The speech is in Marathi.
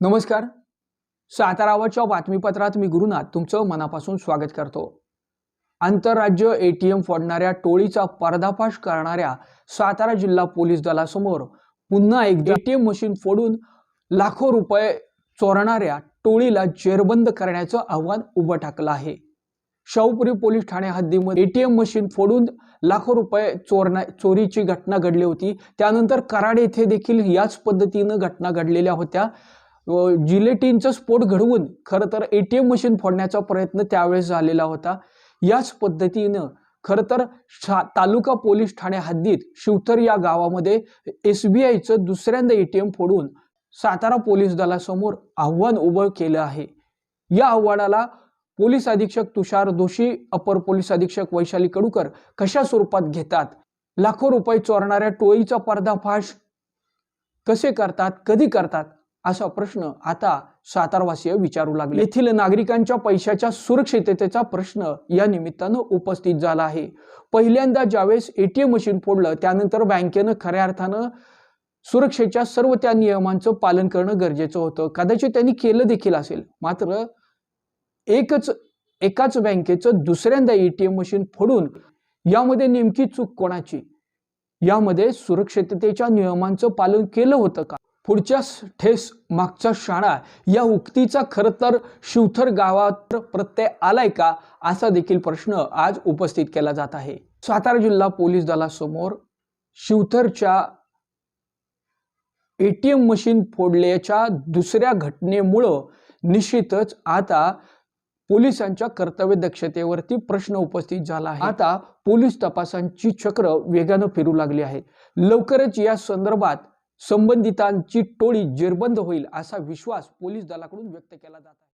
नमस्कार. सातारावरच्या बातमीपत्रात मी गुरुनाथ तुमचं मनापासून स्वागत करतो. आंतरराज्य ए टी एम फोडणाऱ्या टोळीचा पर्दाफाश करणाऱ्या सातारा जिल्हा पोलीस दलासमोर पुन्हा एक एटीएम मशीन फोडून लाखो रुपये चोरणाऱ्या टोळीला जेरबंद करण्याचं आव्हान उभं टाकलं आहे. शाहूपुरी पोलीस ठाणे हद्दीमध्ये एटीएम मशीन फोडून लाखो रुपये चोरण्या चोरीची घटना घडली होती. त्यानंतर कराड येथे देखील याच पद्धतीनं घटना घडलेल्या होत्या. जिलेटिनचा स्फोट घडवून खरं तर ए टी एम मशीन फोडण्याचा प्रयत्न त्यावेळेस झालेला होता. याच पद्धतीनं खरं तर शा तालुका पोलीस ठाणे हद्दीत शिवथर या गावामध्ये एस बी आयचं दुसऱ्यांदा ए टी एम फोडून सातारा पोलीस दलासमोर आव्हान उभं केलं आहे. या आव्हानाला पोलीस अधीक्षक तुषार दोषी अपर पोलीस अधीक्षक वैशाली कडूकर कशा स्वरूपात घेतात? लाखो रुपये चोरणाऱ्या टोळीचा पर्दाफाश कसे करतात? कधी करतात? असा प्रश्न आता सातारवासीय विचारू लागले. येथील नागरिकांच्या पैशाच्या सुरक्षिततेचा प्रश्न या निमित्तानं उपस्थित झाला आहे. पहिल्यांदा ज्यावेळेस एटीएम मशीन फोडलं त्यानंतर बँकेनं खऱ्या अर्थानं सुरक्षेच्या सर्व त्या नियमांचं पालन करणं गरजेचं होतं. कदाचित त्यांनी केलं देखील असेल. मात्र एकच एकाच बँकेचं दुसऱ्यांदा एटीएम मशीन फोडून यामध्ये नेमकी चूक कोणाची? यामध्ये सुरक्षिततेच्या नियमांचं पालन केलं होतं का? पुढच्या ठेस मागचा शाळा या उक्तीचा खरं तर शिवथर गावात प्रत्यय आलाय का असा देखील प्रश्न आज उपस्थित केला जात आहे. सातारा जिल्हा पोलीस दलासमोर शिवथरच्या एटीएम मशीन फोडल्याच्या दुसऱ्या घटनेमुळं निश्चितच आता पोलिसांच्या कर्तव्य दक्षतेवरती प्रश्न उपस्थित झाला आहे. आता पोलीस तपासांची चक्र वेगानं फिरू लागली आहेत लवकरच या संदर्भात संबंधितांची टोळी जेरबंद होईल असा विश्वास पोलीस दलाकडून व्यक्त केला जात आहे.